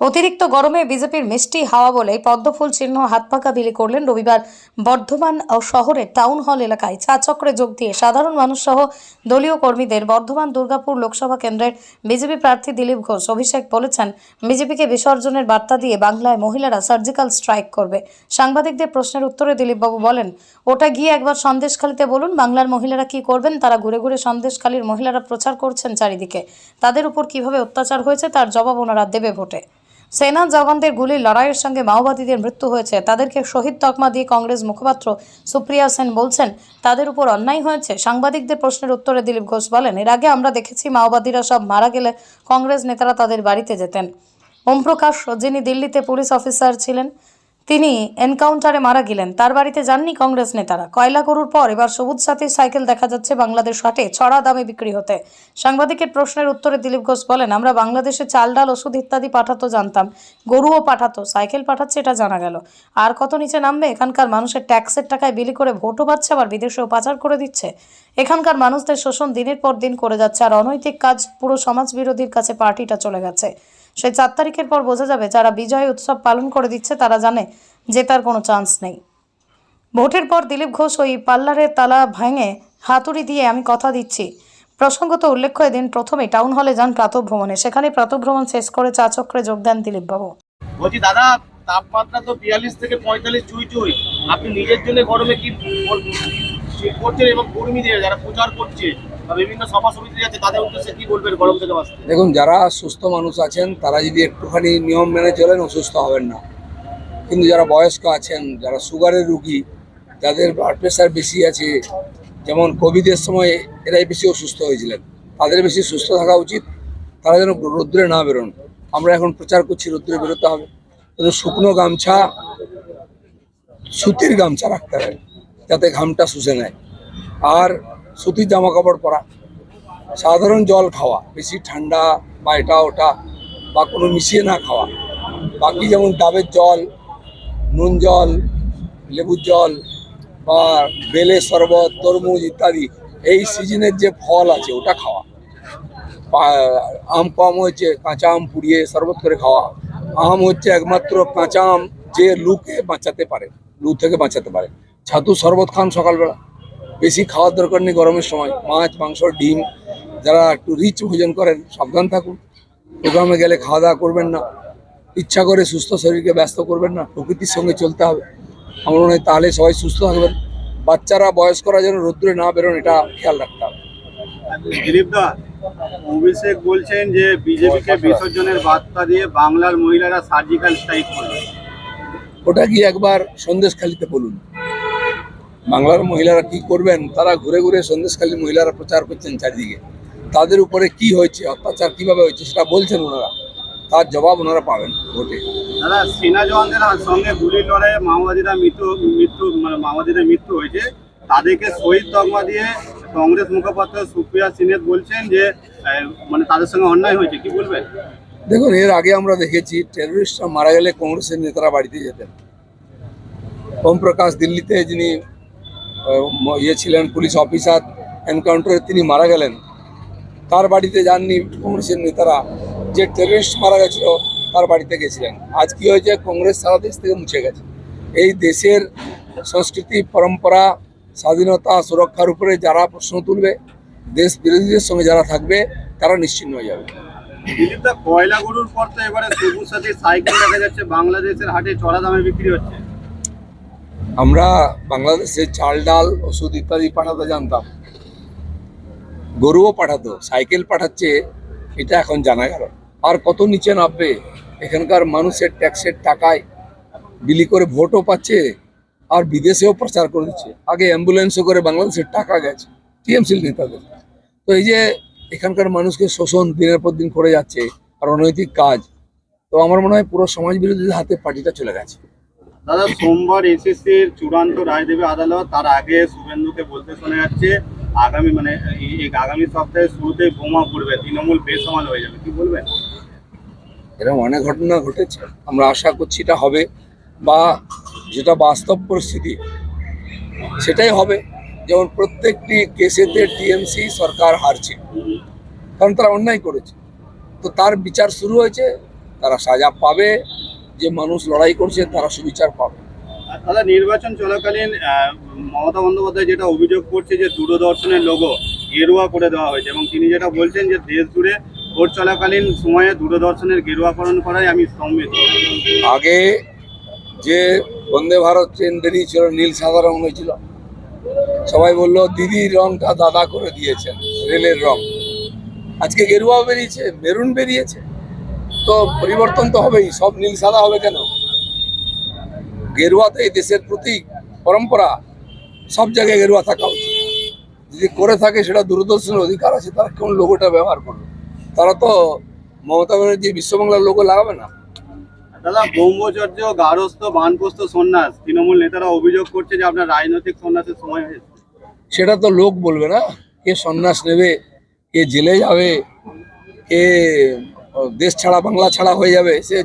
অতিরিক্ত গরমে বিজেপির মিষ্টি হাওয়া বলে পদ্মফুল চিহ্ন হাত পাকা বিলি করলেন রবিবার বর্ধমান ও শহরের টাউন হল এলাকায়। চা চক্রে যোগ দিয়ে সাধারণ মানুষ সহ দলীয় কর্মীদের বর্ধমান দুর্গাপুর লোকসভা কেন্দ্রের বিজেপি প্রার্থী দিলীপ ঘোষ অভিষেক বলেছেন, বিজেপিকে বিসর্জনের বার্তা দিয়ে বাংলায় মহিলারা সার্জিক্যাল স্ট্রাইক করবে। সাংবাদিকদের প্রশ্নের উত্তরে দিলীপবাবু বলেন, ওটা গিয়ে একবার সন্দেশখালিতে বলুন বাংলার মহিলারা কি করবেন, তারা ঘুরে ঘুরে সন্দেশখালীর মহিলারা প্রচার করছেন চারিদিকে। তাদের উপর কীভাবে অত্যাচার হয়েছে তার জবাব ওনারা দেবে ভোটে। সেনা জওয়ানদের গুলির লড়াইয়ের সঙ্গে মাওবাদীদের মৃত্যু হয়েছে। তাদেরকে শহীদ তকমা দিয়ে কংগ্রেস মুখপাত্র সুপ্রিয়া সেন বলছেন, তাদের উপর অন্যায় হয়েছে। সাংবাদিকদের প্রশ্নের উত্তরে দিলীপ ঘোষ বলেন, এর আগে আমরা দেখেছি মাওবাদীরা সব মারা গেলে কংগ্রেস নেতারা তাদের বাড়িতে যেতেন। ওমপ্রকাশ, যিনি দিল্লিতে পুলিশ অফিসার ছিলেন তিনি এনকাউন্টারে মারা গেলেন। তার বাড়িতে যাননি কংগ্রেস নেতারা। কয়লা গরুর পর এবার সবুজ সাথী সাইকেল দেখা যাচ্ছে বাংলাদেশ হাটে ছড়া দামে বিক্রি হতে। সাংবাদিকের প্রশ্নের উত্তরে দিলীপ ঘোষ বলেন, আমরা বাংলাদেশে চাল, ডাল, ওষুধ ইত্যাদি পাঠাতো, জানতাম। গরুও পাঠাতো, সাইকেল পাঠাচ্ছে, এটা জানা গেল। আর কত নিচে নামবে? এখানকার মানুষের ট্যাক্সের টাকায় বিলি করে ভোটও পাচ্ছে, আবার বিদেশেও পাচার করে দিচ্ছে। এখানকার মানুষদের শোষণ দিনের পর দিন করে যাচ্ছে, আর অনৈতিক কাজ পুরো সমাজ বিরোধীর কাছে পার্টিটা চলে গেছে। সেই চার তারিখের পর বোঝা যাবে যারা বিজয় উৎসব পালন করে দিচ্ছে, তারা জানে জেতার কোনো চান্স নেই। ভোটের পর দিলীপ ঘোষ ওই পার্লারের তালা ভেঙে হাতুড়ি দিয়ে আমি কথা দিচ্ছি। প্রসঙ্গত উল্লেখ্য, এদিন প্রথমে টাউন হলে যান প্রাতভ্রমণে সেখানে প্রাতভ্রমণ শেষ করে চা চক্রে যোগ দেন দিলীপবাবু বলছি, দাদা, তাপমাত্রা তো বিয়াল্লিশ থেকে পঁয়তাল্লিশ চুই চুই। আপনি নিজের জন্য গরমে কি করছেন এবং কর্মীদের যারা প্রচার করছে তাদের দেখুন, যারা সুস্থ মানুষ আছেন, তারা যদি একটুখানি নিয়ম মেনে চলেন, অসুস্থ হবেন না। কিন্তু যারা বয়স্ক আছেন, যারা সুগারের রুগী, যাদের ব্লাড প্রেশার বেশি আছে, যেমন কোভিডের সময় এরাই বেশি অসুস্থ হয়েছিলেন। তাদের বেশি সুস্থ থাকা উচিত। তারা যেন রৌদ্রে না বেরোন। আমরা এখন প্রচার করছি, রৌদ্রে বেরোতে হবে। কিন্তু শুকনো গামছা, সুতির গামছা রাখতে হবে, যাতে ঘামটা শুষে নেয়। আর সুতির জামা কাপড় পরা, সাধারণ জল খাওয়া, বেশি ঠান্ডা বা এটা ওটা বা কোনো মিশিয়ে না খাওয়া। বাকি যেমন ডাবের জল, নুন জল, লেবুর জল বা বেলের শরবত, তরমুজ ইত্যাদি, এই সিজনের যে ফল আছে ওটা খাওয়া। আম কম হয়েছে, কাঁচা আম পুড়িয়ে শরবত করে খাওয়া। আম হচ্ছে একমাত্র কাঁচা আম যে লুকে বাঁচাতে পারে, লু থেকে বাঁচাতে পারে। ছাতু শরবত খান সকালবেলা। বেশি খাওয়ার দরকার নেই গরমের সময়। মাছ মাংস ডিম যারা একটু রিচ ভোজন করেন সাবধান থাকুন। প্রোগ্রামে গেলে খাওয়া দাওয়া করবেন না। ইচ্ছা করে সুস্থ শরীরকে ব্যস্ত করবেন না। প্রকৃতির সঙ্গে চলতে হবে। আমার মনে হয় তাহলে সবাই সুস্থ থাকবেন। বাচ্চারা বয়স্করা যেন রোদ্রে না বেরোন এটা খেয়াল রাখতে হবে। অভিষেক বলছেন যে বিজেপিকে বিসর্জনের বার্তা দিয়ে বাংলার মহিলারা সার্জিক্যাল স্ট্রাইক করবে। ওটা গিয়ে একবার সন্দেশখালিতে বলুন? বাংলার মহিলারা কি করবেন? তারা ঘুরে ঘুরে সন্দেশখালী মহিলারা প্রচার করছেন চারিদিকে। তাদের উপরে কি হয়েছে অত্যাচার কীভাবে হয়েছে সেটা বলছেন ওনারা। তার জবাব ওনারা পাবেন ভোটে। দাদা সেনা জওয়ানদের সঙ্গে গুলির লড়াইয়ে মাওবাদীরা মৃত্যু মৃত্যু মানে মাওবাদীদের মৃত্যু হয়েছে। তাদেরকে শহীদ তকমা দিয়ে কংগ্রেস মুখপাত্র সুপ্রিয়া সিনেত বলছেন যে মানে তাদের সঙ্গে অন্যায় হয়েছে কি বলবেন? দেখুন এর আগে আমরা দেখেছি টেররিস্টরা মারা গেলে কংগ্রেসের নেতারা বাড়িতে যেতেন। ওম প্রকাশ দিল্লিতে যিনি ইয়ে ছিলেন, পুলিশ অফিসার এনকাউন্টারে তিনি মারা গেলেন। তার বাড়িতে যাননি কংগ্রেসের নেতারা। যে টেররিস্ট মারা গেছিল, তার বাড়িতে গেছিলেন। আজ কি হয়েছে? কংগ্রেস সারা দেশ থেকে মুছে গেছে। এই দেশের সংস্কৃতি, পরম্পরা, স্বাধীনতা, সুরক্ষার উপরে যারা প্রশ্ন তুলবে, দেশ বিরোধীদের সঙ্গে যারা থাকবে, তারা নিশ্চিন্ন হয়ে যাবে। কয়লা গরুর পর তো এবারে সবুজ সাথী সাইকেল দেখা যাচ্ছে, বাংলাদেশের হাটে চড়া দামে বিক্রি হচ্ছে। আমরা বাংলাদেশে চাল, ডাল, ওষুধ ইত্যাদি পাঠাতে জানতাম। গরুও পাঠাতো, সাইকেল পাঠাচ্ছে, এটা এখন জানা গেল। আর কত নিচে নামবে, এখানকার মানুষের ট্যাক্সের টাকায় বিলি করে ভোটও পাচ্ছে, আর বিদেশেও প্রচার করে দিচ্ছে। আগে অ্যাম্বুলেন্সও করে বাংলাদেশের টাকা গেছে টিএমসির নেতাদের। তো এই যে এখানকার মানুষকে শোষণ দিনের পর দিন করে যাচ্ছে, আর অনৈতিক কাজ, তো আমার মনে হয় পুরো সমাজ বিরোধীদের হাতে পার্টিটা চলে গেছে। দাদা, সোমবার এসএসসির চূড়ান্ত রায় দেবে আদালত তার আগে শুভেন্দুকে বলতে শোনা যাচ্ছে, আগামী মানে আগামী সপ্তাহে শুরুতে বোমা পড়বে, তৃণমূল বেসামাল হয়ে যাবে, কি বলবেন? এরকম অনেক ঘটনা ঘটেছে, আমরা আশা করছি এটা হবে, বা যেটা বাস্তব পরিস্থিতি, সেটাই হবে, যেমন প্রত্যেকটি কেসেতে টিএমসি সরকার হারছে, কারণ তারা অন্যায় করেছে, তো তার বিচার শুরু হয়েছে, তারা সাজা পাবে যে মানুষ লড়াই করছে তারা সুবিচার পাবে। দাদা নির্বাচন চলাকালীন মমতা বন্দ্যোপাধ্যায় যেটা অভিযোগ করছে যে দূরদর্শনের লোগো গেরুয়া করে দেওয়া হয়েছে এবং তিনি যেটা বলছেন যে দেশ জুড়ে ভোট চলাকালীন সময়ে দূরদর্শনের গেরুয়াকরণ করায় আমি স্তম্ভিত আগে যে বন্দে ভারত ট্রেন বেরিয়েছিল নীল সাদা রং হয়েছিল সবাই বলল দিদির রংটা দাদা করে দিয়েছেন রেলের রং। আজকে গেরুয়া বেরিয়েছে মেরুন বেরিয়েছে। তো পরিবর্তন তো হবেই সব নীল সাদা হবে কেন? গেরুয়া তো এই দেশের প্রতীক পরম্পরা সব জায়গায় গেরুয়া থাকা উচিত। যদি করে থাকে সেটা দূরদর্শনের অধিকার আছে তারা কোন লোগোটা ব্যবহার করবে? তারা তো মমতা ব্যানার্জি বিশ্ববাংলার লোগো লাগাবে না। দাদা ব্রহ্মচর্য গারস্থ বানপ্রস্থ সন্ন্যাস তৃণমূল নেতারা অভিযোগ করছে যে আপনার রাজনৈতিক সন্ন্যাসের সময় হয়েছে। সেটা তো লোক বলবে না। কে সন্ন্যাস নেবে কে জেলে যাবে কে দেশ ছাড়া বাংলা ছাড়া হয়ে যাবে সে